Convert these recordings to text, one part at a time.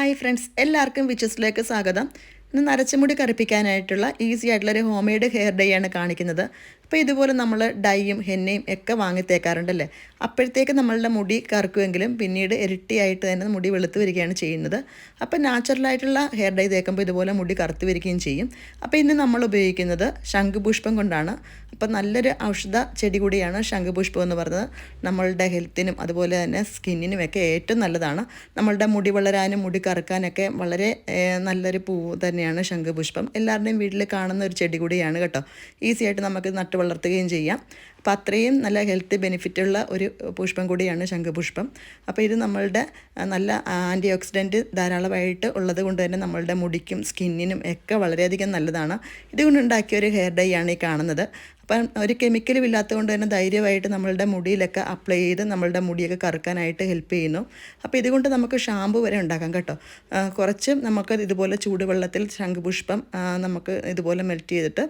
Hi friends എല്ലാവർക്കും വിച്ചസിലേക്ക് സ്വാഗതം. ഇന്ന് നരച്ചുമുടി കറുപ്പിക്കാനായിട്ടുള്ള ഈസി ആയിട്ടുള്ളൊരു ഹോം മെയ്ഡ് ഹെയർ ഡേ ആണ് കാണിക്കുന്നത്. അപ്പോൾ ഇതുപോലെ നമ്മൾ ഡൈയും ഹെന്നയും ഒക്കെ വാങ്ങി തേക്കാറുണ്ടല്ലേ അപ്പോഴത്തേക്ക് നമ്മളുടെ മുടി കറുക്കുമെങ്കിലും പിന്നീട് ഇരട്ടിയായിട്ട് തന്നെ മുടി വെളുത്ത് വരികയാണ് ചെയ്യുന്നത്. അപ്പോൾ നാച്ചുറലായിട്ടുള്ള ഹെയർ ഡൈ തേക്കുമ്പോൾ ഇതുപോലെ മുടി കറുത്ത് വരികയും ചെയ്യും. അപ്പോൾ ഇന്ന് നമ്മൾ ഉപയോഗിക്കുന്നത് ശംഖുപുഷ്പം കൊണ്ടാണ്. അപ്പോൾ നല്ലൊരു ഔഷധ ചെടി കൂടിയാണ് ശംഖുപുഷ്പം എന്ന് പറയുന്നത്. നമ്മളുടെ ഹെൽത്തിനും അതുപോലെ തന്നെ സ്കിന്നിനും ഒക്കെ ഏറ്റവും നല്ലതാണ്. നമ്മളുടെ മുടി വളരാനും മുടി കറുക്കാനൊക്കെ വളരെ നല്ലൊരു പൂവ് തന്നെയാണ് ശംഖുപുഷ്പം. എല്ലാവരുടെയും വീട്ടിൽ കാണുന്ന ഒരു ചെടി കൂടിയാണ് കേട്ടോ. ഈസി ആയിട്ട് നമുക്ക് നട്ട് വളർത്തുകയും ചെയ്യാം. അപ്പോൾ അത്രയും നല്ല ഹെൽത്ത് ബെനിഫിറ്റുള്ള ഒരു പുഷ്പം കൂടിയാണ് ശംഖുപുഷ്പം. അപ്പോൾ ഇത് നമ്മളുടെ നല്ല ആന്റി ഓക്സിഡന്റ് ധാരാളമായിട്ട് ഉള്ളത് കൊണ്ട് തന്നെ നമ്മളുടെ മുടിക്കും സ്കിന്നിനും ഒക്കെ വളരെയധികം നല്ലതാണ്. ഇതുകൊണ്ട് ഉണ്ടാക്കിയ ഒരു ഹെയർ ഡൈ ആണ് ഈ കാണുന്നത്. അപ്പം ഒരു കെമിക്കലും ഇല്ലാത്തത് കൊണ്ട് തന്നെ ധൈര്യമായിട്ട് നമ്മളുടെ മുടിയിലൊക്കെ അപ്ലൈ ചെയ്ത് നമ്മളുടെ മുടിയൊക്കെ കറുക്കാനായിട്ട് ഹെൽപ്പ് ചെയ്യുന്നു. അപ്പോൾ ഇതുകൊണ്ട് നമുക്ക് ഷാമ്പു വരെ ഉണ്ടാക്കാം കേട്ടോ. കുറച്ച് നമുക്ക് ഇതുപോലെ ചൂടുവെള്ളത്തിൽ ശംഖുപുഷ്പം നമുക്ക് ഇതുപോലെ മെൽറ്റ് ചെയ്തിട്ട്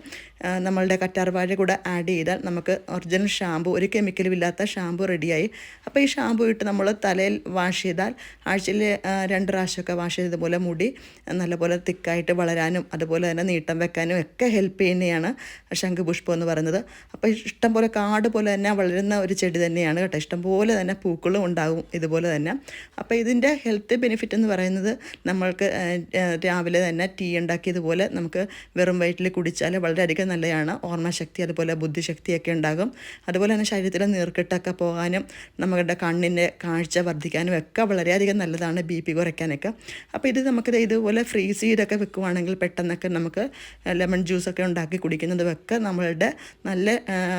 നമ്മളുടെ കറ്റാർവാഴ കൂടെ ആഡ് ചെയ്താൽ നമുക്ക് ഒറിജിനൽ ഷാമ്പു ഒരു കെമിക്കലും ഇല്ലാത്ത ഷാമ്പു റെഡിയായി അപ്പോൾ ഈ ഷാമ്പു ഇട്ട് നമ്മൾ തലയിൽ വാഷ് ചെയ്താൽ ആഴ്ചയിൽ രണ്ട് പ്രാവശ്യമൊക്കെ വാഷ് ചെയ്തതുപോലെ മുടി നല്ലപോലെ തിക്കായിട്ട് വളരാനും അതുപോലെ തന്നെ നീട്ടം വെക്കാനും ഒക്കെ ഹെൽപ്പ് ചെയ്യുന്നതാണ് ശംഖുപുഷ്പം എന്ന് പറയുന്നത്. അപ്പോൾ ഇഷ്ടം പോലെ കാട് പോലെ തന്നെ വളരുന്ന ഒരു ചെടി തന്നെയാണ് കേട്ടോ. ഇഷ്ടം പോലെ തന്നെ പൂക്കളും ഉണ്ടാകും ഇതുപോലെ തന്നെ. അപ്പോൾ ഇതിന്റെ ഹെൽത്ത് ബെനിഫിറ്റ് എന്ന് പറയുന്നത് നമ്മൾക്ക് രാവിലെ തന്നെ ടീ ഉണ്ടാക്കിയതുപോലെ നമുക്ക് വെറും വയറ്റിൽ കുടിച്ചാൽ വളരെയധികം നല്ലതാണ്. ഓർമ്മശക്തി അതുപോലെ ബുദ്ധിശക്തിയൊക്കെ ഉണ്ടാകും. അതുപോലെ തന്നെ ശരീരത്തിലെ നീർക്കെട്ടൊക്കെ പോകാനും നമ്മുടെ കണ്ണിന്റെ കാഴ്ച വർദ്ധിക്കാനും ഒക്കെ വളരെയധികം നല്ലതാണ് ബി പി കുറയ്ക്കാനൊക്കെ. അപ്പോൾ ഇത് നമുക്ക് ഇതുപോലെ ഫ്രീസ് ചെയ്തൊക്കെ വെക്കുവാണെങ്കിൽ പെട്ടെന്നൊക്കെ നമുക്ക് ലെമൺ ജ്യൂസൊക്കെ ഉണ്ടാക്കി കുടിക്കുന്നതൊക്കെ നമ്മളുടെ നല്ല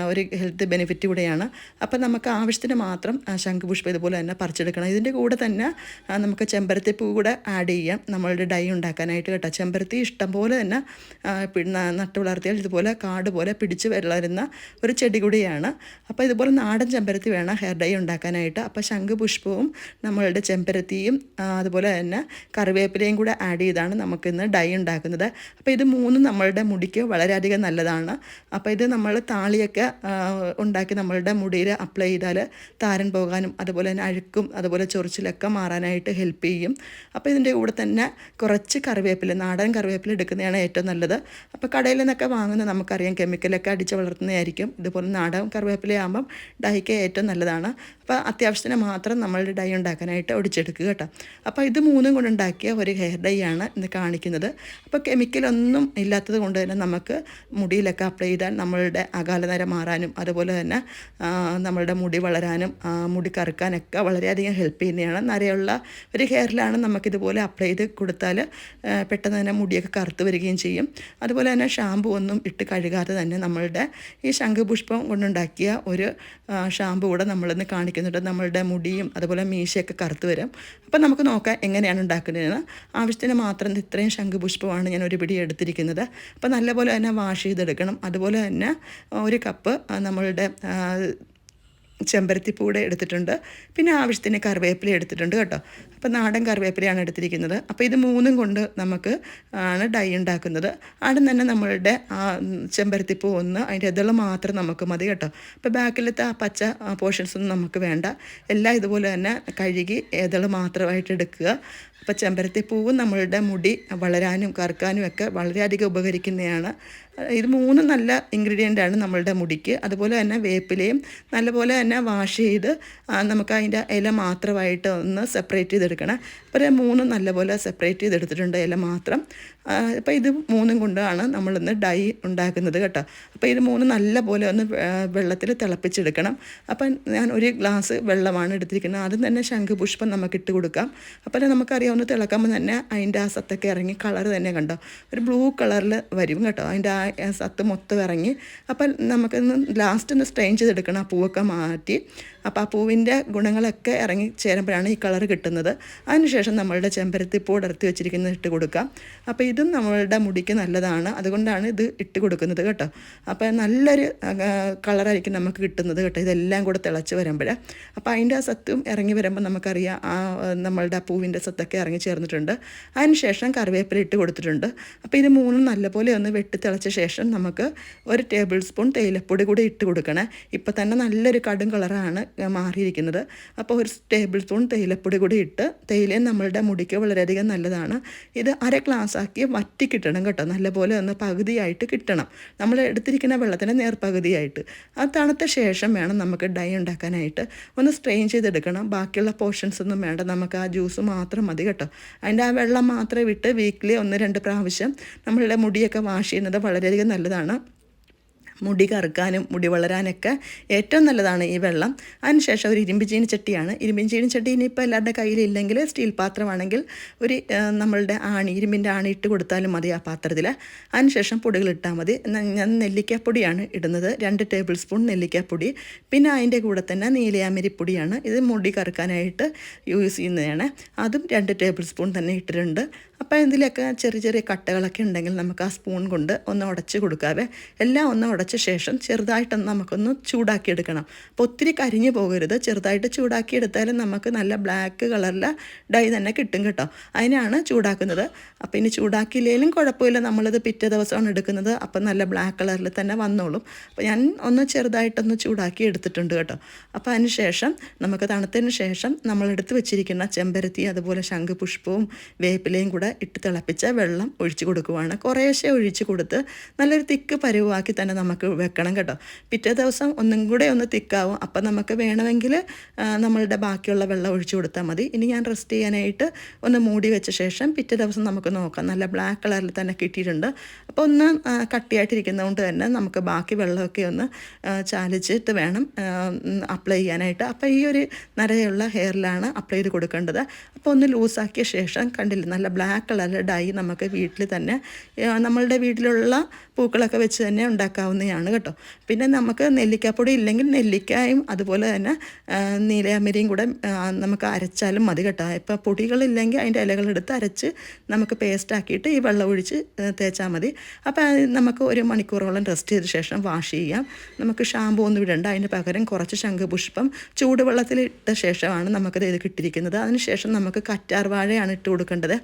ഒരു ഹെൽത്ത് ബെനിഫിറ്റ് കൂടെയാണ്. അപ്പോൾ നമുക്ക് ആവശ്യത്തിന് മാത്രം ശംഖുപുഷ്പം ഇതുപോലെ തന്നെ പറിച്ചെടുക്കണം. ഇതിന്റെ കൂടെ തന്നെ നമുക്ക് ചെമ്പരത്തി പൂ കൂടെ ആഡ് ചെയ്യാം. നമ്മളുടെ ഡൈ ഉണ്ടാക്കാനായിട്ട് കേട്ടോ. ചെമ്പരത്തി ഇഷ്ടംപോലെ തന്നെ ആ, നട്ടു വളർത്തിയാൽ ഇതുപോലെ കാട് പോലെ പിടിച്ച് വളരുന്ന ഒരു ചെടി കൂടിയാണ് അപ്പോൾ ഇതുപോലെ നാടൻ ചെമ്പരത്തി വേണം ഹെയർ ഡൈ ഉണ്ടാക്കാനായിട്ട്. അപ്പോൾ ശംഖുപുഷ്പവും നമ്മളുടെ ചെമ്പരത്തിയും അതുപോലെ തന്നെ കറിവേപ്പിലയും കൂടെ ആഡ് ചെയ്താണ് നമുക്കിന്ന് ഡൈ ഉണ്ടാക്കുന്നത്. അപ്പോൾ ഇത് മൂന്നും നമ്മളുടെ മുടിക്ക് വളരെയധികം നല്ലതാണ്. അപ്പോൾ ഇത് നമ്മൾ താളിയൊക്കെ ഉണ്ടാക്കി നമ്മളുടെ മുടിയിൽ അപ്ലൈ ചെയ്താൽ താരൻ പോകാനും അതുപോലെ തന്നെ അഴുക്കും അതുപോലെ ചൊറിച്ചിലൊക്കെ മാറാനായിട്ട് ഹെൽപ്പ് ചെയ്യും. അപ്പോൾ ഇതിന്റെ കൂടെ തന്നെ കുറച്ച് കറിവേപ്പില നാടൻ കറിവേപ്പില എടുക്കുന്നതാണ് ഏറ്റവും നല്ലത്. അപ്പോൾ കടയിൽ നിന്നൊക്കെ വാങ്ങുന്ന നമുക്കറിയാം കെമിക്കലൊക്കെ അടിച്ച് വളർത്തുന്നതായിരിക്കും. ഇതുപോലെ നാടൻ കറിവേപ്പിലയാകുമ്പം ഡൈക്ക് ഏറ്റവും നല്ലതാണ്. അപ്പോൾ അത്യാവശ്യത്തിന് മാത്രം നമ്മൾ ഡൈ ഉണ്ടാക്കാനായിട്ട് ഒടിച്ചെടുക്കുക കേട്ടോ. അപ്പോൾ ഇത് മൂന്നും കൊണ്ടുണ്ടാക്കിയ ഒരു ഹെയർ ഡൈ ആണ് ഇന്ന് കാണിക്കുന്നത്. അപ്പോൾ കെമിക്കലൊന്നും ഇല്ലാത്തത് കൊണ്ട് തന്നെ നമുക്ക് മുടിയിലൊക്കെ അപ്ലൈ ചെയ്താൽ നമ്മളുടെ അകാലനര മാറാനും അതുപോലെ തന്നെ നമ്മളുടെ മുടി വളരാനും മുടി കറുക്കാനൊക്കെ വളരെയധികം ഹെൽപ്പ് ചെയ്യുന്നതാണ്. നരയുള്ള ഒരു ഹെയറിലാണ് നമുക്കിതുപോലെ അപ്ലൈ ചെയ്ത് കൊടുത്താൽ പെട്ടെന്ന് തന്നെ മുടിയൊക്കെ കറുത്ത് വരികയും ചെയ്യും. അതുപോലെ തന്നെ ഷാമ്പു ഒന്നും ഇട്ട് കഴുകാതെ തന്നെ നമ്മളുടെ ഈ ശംഖുപുഷ്പം കൊണ്ടുണ്ടാക്കിയ ഒരു ഷാമ്പു കൂടെ നമ്മളിന്ന് കാണിക്കുന്നുണ്ട്. നമ്മളുടെ മുടിയും അതുപോലെ മീശയൊക്കെ കറുത്ത് വരും. അപ്പോൾ നമുക്ക് നോക്കാം എങ്ങനെയാണ് ഉണ്ടാക്കുന്നതെന്ന്. ആവശ്യത്തിന് മാത്രം ഇത്രയും ശംഖുപുഷ്പമാണ് ഞാൻ ഒരു പിടി എടുത്തിരിക്കുന്നത്. അപ്പോൾ നല്ലപോലെ തന്നെ വാഷ് ചെയ്തെടുക്കണം. അതുപോലെ തന്നെ ഒരു കപ്പ് നമ്മളുടെ ചെമ്പരത്തിപ്പൂടെ എടുത്തിട്ടുണ്ട്. പിന്നെ ആവശ്യത്തിന് കറിവേപ്പില എടുത്തിട്ടുണ്ട് കേട്ടോ. അപ്പോൾ നാടൻ കറിവേപ്പിലയാണ് എടുത്തിരിക്കുന്നത്. അപ്പോൾ ഇത് മൂന്നും കൊണ്ട് നമുക്ക് ആണ് ഡൈ ഉണ്ടാക്കുന്നത്. ആദ്യം തന്നെ നമ്മളുടെ ആ ചെമ്പരത്തിപ്പൂ ഒന്ന് അതിന്റെ ഇതൾ മാത്രം നമുക്ക് മതി കേട്ടോ. അപ്പോൾ ബാക്കിലത്തെ ആ പച്ച പോർഷൻസ് ഒന്നും നമുക്ക് വേണ്ട. എല്ലാം ഇതുപോലെ തന്നെ കഴുകി ഇതൾ മാത്രമായിട്ട് എടുക്കുക. അപ്പോൾ ചെമ്പരത്തിപ്പൂവും നമ്മളുടെ മുടി വളരാനും കറുക്കാനും ഒക്കെ വളരെയധികം ഉപകരിക്കുന്നതാണ് ഇത് മൂന്നും നല്ല ഇൻഗ്രീഡിയന്റ് ആണ് നമ്മളുടെ മുടിക്ക്. അതുപോലെ തന്നെ വേപ്പിലയും നല്ലപോലെ തന്നെ വാഷ് ചെയ്ത് നമുക്ക് അതിന്റെ ഇല മാത്രമായിട്ട് ഒന്ന് സെപ്പറേറ്റ് ചെയ്തെടുക്കണം. അപ്പോൾ മൂന്നും നല്ലപോലെ സെപ്പറേറ്റ് ചെയ്തെടുത്തിട്ടുണ്ട് ഇല മാത്രം. അപ്പോൾ ഇത് മൂന്നും കൊണ്ടാണ് നമ്മളിന്ന് ഡൈ ഉണ്ടാക്കുന്നത് കേട്ടോ. അപ്പോൾ ഇത് മൂന്ന് നല്ല പോലെ ഒന്ന് വെള്ളത്തിൽ തിളപ്പിച്ചെടുക്കണം. അപ്പം ഞാൻ ഒരു ഗ്ലാസ് വെള്ളമാണ് എടുത്തിരിക്കുന്നത്. ആദ്യം തന്നെ ശംഖുപുഷ്പം നമുക്ക് ഇട്ട് കൊടുക്കാം. അപ്പോൾ നമുക്കറിയാവുന്ന തിളക്കുമ്പോൾ തന്നെ അതിന്റെ ആ സത്തൊക്കെ ഇറങ്ങി കളർ തന്നെ കണ്ടോ? ഒരു ബ്ലൂ കളറിൽ വരും കേട്ടോ. അതിന്റെ ആ സത്ത് മൊത്തം ഇറങ്ങി. അപ്പം നമുക്കൊന്ന് ലാസ്റ്റ് ഒന്ന് സ്ട്രെയിൻ ചെയ്തെടുക്കണം ആ പൂവൊക്കെ മാറ്റി. അപ്പോൾ ആ പൂവിന്റെ ഗുണങ്ങളൊക്കെ ഇറങ്ങി ചേരുമ്പോഴാണ് ഈ കളർ കിട്ടുന്നത്. അതിനുശേഷം നമ്മളുടെ ചെമ്പരത്തിപ്പൂ ഇടർത്തി വെച്ചിരിക്കുന്നത് ഇട്ട് കൊടുക്കാം. അപ്പോൾ ഇതും നമ്മളുടെ മുടിക്ക് നല്ലതാണ്. അതുകൊണ്ടാണ് ഇത് ഇട്ട് കൊടുക്കുന്നത് കേട്ടോ. അപ്പോൾ നല്ലൊരു കളറായിരിക്കും നമുക്ക് കിട്ടുന്നത് കേട്ടോ. ഇതെല്ലാം കൂടെ തിളച്ച് വരുമ്പോൾ അപ്പോൾ അതിന്റെ ആ സത്തും ഇറങ്ങി വരുമ്പോൾ നമുക്കറിയാം ആ നമ്മളുടെ ആ പൂവിന്റെ സത്തൊക്കെ ഇറങ്ങി ചേർന്നിട്ടുണ്ട്. അതിനുശേഷം കറിവേപ്പില ഇട്ട് കൊടുത്തിട്ടുണ്ട്. അപ്പോൾ ഇത് മൂന്നും നല്ലപോലെ ഒന്ന് വെട്ടി തിളച്ച ശേഷം നമുക്ക് ഒരു ടേബിൾ സ്പൂൺ തേയിലപ്പൊടി കൂടി ഇട്ട് കൊടുക്കണേ. ഇപ്പോൾ തന്നെ നല്ലൊരു കടും കളറാണ് മാറിയിരിക്കുന്നത്. അപ്പോൾ ഒരു ടേബിൾ സ്പൂൺ തേയിലപ്പൊടി കൂടി ഇട്ട് തേയിലയും നമ്മളുടെ മുടിക്ക് വളരെയധികം നല്ലതാണ്. ഇത് അര ഗ്ലാസ് ആക്കി വറ്റി കിട്ടണം കേട്ടോ. നല്ലപോലെ ഒന്ന് പകുതിയായിട്ട് കിട്ടണം. നമ്മൾ എടുത്തിരിക്കുന്ന വെള്ളത്തിന്റെ നേർപകുതിയായിട്ട്. ആ തണുത്ത ശേഷം വേണം നമുക്ക് ഡൈ ഉണ്ടാക്കാനായിട്ട്. ഒന്ന് സ്ട്രെയിൻ ചെയ്തെടുക്കണം. ബാക്കിയുള്ള പോർഷൻസ് ഒന്നും വേണ്ട. നമുക്ക് ആ ജ്യൂസ് മാത്രം മതി കേട്ടോ. അതിന്റെ ആ വെള്ളം മാത്രം വിട്ട് വീക്കിലി ഒന്ന് രണ്ട് പ്രാവശ്യം നമ്മളുടെ മുടിയൊക്കെ വാഷ് ചെയ്യുന്നത് വളരെയധികം നല്ലതാണ്. മുടി കറുക്കാനും മുടി വളരാനൊക്കെ ഏറ്റവും നല്ലതാണ് ഈ വെള്ളം. അതിനുശേഷം ഒരു ഇരുമ്പിച്ചീനി ചട്ടിയാണ്. ഇരുമ്പിച്ചീനി ചട്ടി ഇനിയിപ്പോൾ എല്ലാവരുടെ കയ്യിലില്ലെങ്കിൽ സ്റ്റീൽ പാത്രമാണെങ്കിൽ ഒരു നമ്മളുടെ ആണി ഇരുമ്പിന്റെ ആണി ഇട്ട് കൊടുത്താലും മതി ആ പാത്രത്തിൽ അതിനുശേഷം പൊടികൾ ഇട്ടാൽ മതി. ഞാൻ നെല്ലിക്കാപ്പൊടിയാണ് ഇടുന്നത്. രണ്ട് ടേബിൾ സ്പൂൺ നെല്ലിക്കാപ്പൊടി. പിന്നെ അതിന്റെ കൂടെ തന്നെ നീലയാമരിപ്പൊടിയാണ്. ഇത് മുടി കറുക്കാനായിട്ട് യൂസ് ചെയ്യുന്നതാണ്. അതും രണ്ട് ടേബിൾ സ്പൂൺ തന്നെ ഇട്ടിട്ടുണ്ട്. അപ്പോൾ ഇതിലൊക്കെ ചെറിയ ചെറിയ കട്ടകളൊക്കെ ഉണ്ടെങ്കിൽ നമുക്ക് ആ സ്പൂൺ കൊണ്ട് ഒന്ന് ഉടച്ച് കൊടുക്കാവേ. എല്ലാം ഒന്ന് ഉടച്ച ശേഷം ചെറുതായിട്ടൊന്ന് നമുക്കൊന്ന് ചൂടാക്കിയെടുക്കണം. അപ്പോൾ ഒത്തിരി കരിഞ്ഞു പോകരുത്. ചെറുതായിട്ട് ചൂടാക്കിയെടുത്താലും നമുക്ക് നല്ല ബ്ലാക്ക് കളറിലെ ഡൈ തന്നെ കിട്ടും കേട്ടോ. അതിനാണ് ചൂടാക്കുന്നത്. അപ്പോൾ ഇനി ചൂടാക്കിയില്ലെങ്കിലും കുഴപ്പമില്ല. നമ്മളിത് പിറ്റേ ദിവസമാണ് എടുക്കുന്നത്. അപ്പം നല്ല ബ്ലാക്ക് കളറിൽ തന്നെ വന്നോളും. അപ്പോൾ ഞാൻ ഒന്ന് ചെറുതായിട്ടൊന്ന് ചൂടാക്കി എടുത്തിട്ടുണ്ട് കേട്ടോ. അപ്പോൾ അതിന് ശേഷം നമുക്ക് തണുത്തതിന് ശേഷം നമ്മളെടുത്ത് വെച്ചിരിക്കുന്ന ചെമ്പരത്തി അതുപോലെ ശംഖുപുഷ്പവും വേപ്പിലയും കൂടെ ഇട്ട് തിളപ്പിച്ച വെള്ളം ഒഴിച്ച് കൊടുക്കുവാണ്. കുറേശ്ശെ ഒഴിച്ച് കൊടുത്ത് നല്ലൊരു തിക്ക് പരുവാക്കി തന്നെ നമുക്ക് വെക്കണം കേട്ടോ. പിറ്റേ ദിവസം ഒന്നും കൂടെ ഒന്ന് തിക്കാവും. അപ്പം നമുക്ക് വേണമെങ്കിൽ നമ്മളുടെ ബാക്കിയുള്ള വെള്ളം ഒഴിച്ച് കൊടുത്താൽ മതി. ഇനി ഞാൻ റെസ്റ്റ് ചെയ്യാനായിട്ട് ഒന്ന് മൂടി വെച്ച ശേഷം പിറ്റേ ദിവസം നമുക്ക് നോക്കാം. നല്ല ബ്ലാക്ക് കളറിൽ തന്നെ കിട്ടിയിട്ടുണ്ട്. അപ്പോൾ ഒന്ന് കട്ടിയായിട്ടിരിക്കുന്നത് കട്ടിയായിട്ടിരിക്കുന്നതുകൊണ്ട് തന്നെ നമുക്ക് ബാക്കി വെള്ളമൊക്കെ ഒന്ന് ചാലിച്ചിട്ട് വേണം അപ്ലൈ ചെയ്യാനായിട്ട്. അപ്പോൾ ഈ ഒരു നരയുള്ള ഹെയറിലാണ് അപ്ലൈ ചെയ്ത് കൊടുക്കേണ്ടത്. അപ്പോൾ ഒന്ന് ലൂസാക്കിയ ശേഷം കണ്ടില്ല നല്ല ബ്ലാക്ക് കളറിൽ ഡൈ നമുക്ക് വീട്ടിൽ തന്നെ നമ്മളുടെ വീട്ടിലുള്ള പൂക്കളൊക്കെ വെച്ച് തന്നെ ഉണ്ടാക്കാവുന്നതാണ് കേട്ടോ. പിന്നെ നമുക്ക് നെല്ലിക്കാപ്പൊടി ഇല്ലെങ്കിൽ നെല്ലിക്കായും അതുപോലെ തന്നെ നീലയമരിയും കൂടെ നമുക്ക് അരച്ചാലും മതി കേട്ടോ. ഇപ്പോൾ പൊടികളില്ലെങ്കിൽ അതിന്റെ ഇലകളെടുത്ത് അരച്ച് നമുക്ക് പേസ്റ്റ് ആക്കിയിട്ട് ഈ വെള്ളം ഒഴിച്ച് തേച്ചാൽ മതി. അപ്പോൾ നമുക്ക് ഒരു മണിക്കൂറോളം റെസ്റ്റ് ചെയ്ത ശേഷം വാഷ് ചെയ്യാം. നമുക്ക് ഷാമ്പു ഒന്നും ഇടണ്ട. അതിന് പകരം കുറച്ച് ശംഖുപുഷ്പം ചൂടുവെള്ളത്തിൽ ഇട്ട ശേഷമാണ് നമുക്കത് ഇത് കിട്ടിയിരിക്കുന്നത്. അതിനുശേഷം നമുക്ക് കറ്റാർവാഴയാണ് ഇട്ട് കൊടുക്കേണ്ടത്.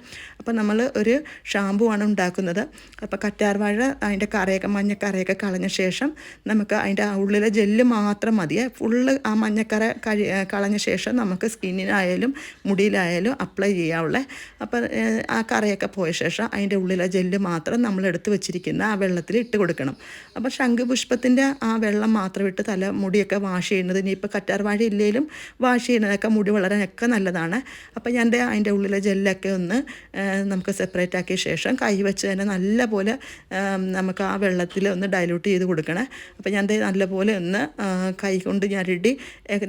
അപ്പോൾ നമ്മൾ ഒരു ഷാമ്പു ആണ് ഉണ്ടാക്കുന്നത്. അപ്പോൾ കറ്റാർവാഴ അതിന്റെ കറയൊക്കെ മഞ്ഞക്കറയൊക്കെ കളഞ്ഞ ശേഷം നമുക്ക് അതിന്റെ ഉള്ളിലെ ജെല്ല് മാത്രം മതിയെ ഫുള്ള് ആ മഞ്ഞക്കറ കഴി കളഞ്ഞ ശേഷം നമുക്ക് സ്കിന്നിനായാലും മുടിയിലായാലും അപ്ലൈ ചെയ്യാവുള്ളേ. അപ്പോൾ ആ കറയൊക്കെ പോയ ശേഷം അതിന്റെ ഉള്ളിലെ ജെല്ല് മാത്രം നമ്മൾ എടുത്ത് വെച്ചിരിക്കുന്ന ആ വെള്ളത്തിൽ ഇട്ട് കൊടുക്കണം. അപ്പോൾ ശംഖുപുഷ്പത്തിന്റെ ആ വെള്ളം മാത്രം ഇട്ട് തല മുടിയൊക്കെ വാഷ് ചെയ്യുന്നത് ഇനിയിപ്പോൾ കറ്റാർവാഴ ഇല്ലെങ്കിലും വാഷ് ചെയ്യുന്നതൊക്കെ മുടി വളരാനൊക്കെ നല്ലതാണ്. അപ്പോൾ ഞാൻ അതിന്റെ ഉള്ളിലെ ജെല്ലൊക്കെ ഒന്ന് നമുക്ക് സെപ്പറേറ്റ് ആക്കിയ ശേഷം കൈ വെച്ച് തന്നെ നല്ലപോലെ നമുക്ക് ആ വെള്ളത്തിൽ ഒന്ന് ഡൈലൂട്ട് ചെയ്ത് കൊടുക്കണേ. അപ്പോൾ ഞാൻ നല്ലപോലെ ഒന്ന് കൈ കൊണ്ട് ഞരടി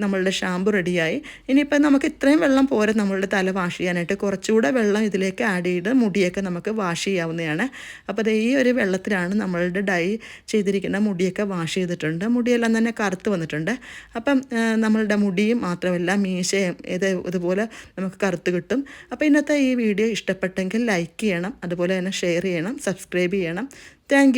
നമ്മളുടെ ഷാമ്പു റെഡിയായി ഇനിയിപ്പോൾ നമുക്ക് ഇത്രയും വെള്ളം പോരെ നമ്മളുടെ തല വാഷ് ചെയ്യാനായിട്ട്. കുറച്ചുകൂടെ വെള്ളം ഇതിലേക്ക് ആഡ് ചെയ്ത് മുടിയൊക്കെ നമുക്ക് വാഷ് ചെയ്യാവുന്നതാണ്. അപ്പോൾ അത് ഈ ഒരു വെള്ളത്തിലാണ് നമ്മളുടെ ഡൈ ചെയ്തിരിക്കുന്ന മുടിയൊക്കെ വാഷ് ചെയ്തിട്ടുണ്ട്. മുടിയെല്ലാം തന്നെ കറുത്ത് വന്നിട്ടുണ്ട്. അപ്പം നമ്മളുടെ മുടിയും മാത്രമല്ല മീശയും ഇത് ഇതുപോലെ നമുക്ക് കറുത്ത് കിട്ടും. അപ്പോൾ ഇന്നത്തെ ഈ വീഡിയോ ഇഷ്ടപ്പെട്ടെങ്കിൽ ലൈക്ക് ചെയ്യണം. അതുപോലെ തന്നെ ഷെയർ ചെയ്യണം. സബ്സ്ക്രൈബ് ചെയ്യണം. താങ്ക്